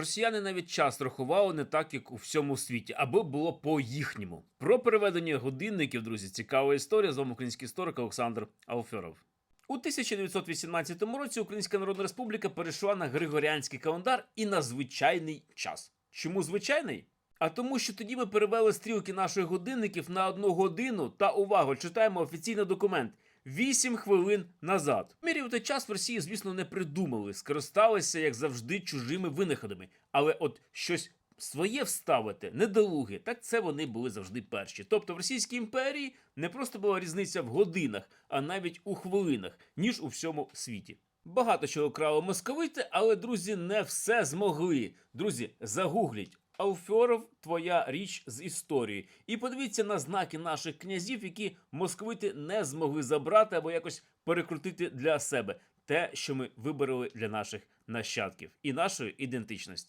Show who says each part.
Speaker 1: Росіяни навіть час рахували не так, як у всьому світі, аби було по їхньому. Про переведення годинників, друзі, цікава історія. З вами український історик Олександр Алферов. У 1918 році Українська Народна Республіка перейшла на григоріанський календар і на звичайний час. Чому звичайний? А тому, що тоді ми перевели стрілки наших годинників на одну годину та увагу, читаємо офіційний документ. 8 хвилин назад. Міряти час в Росії, звісно, не придумали, скористалися, як завжди, чужими винаходами. Але от щось своє вставити, недолуги, так це вони були завжди перші. Тобто в Російській імперії не просто була різниця в годинах, а навіть у хвилинах, ніж у всьому світі. Багато чого крали московити, але друзі не все змогли. Друзі, загугліть. Алфьоров твоя річ з історії. І подивіться на знаки наших князів, які московити не змогли забрати або якось перекрутити для себе те, що ми вибороли для наших нащадків і нашої ідентичності.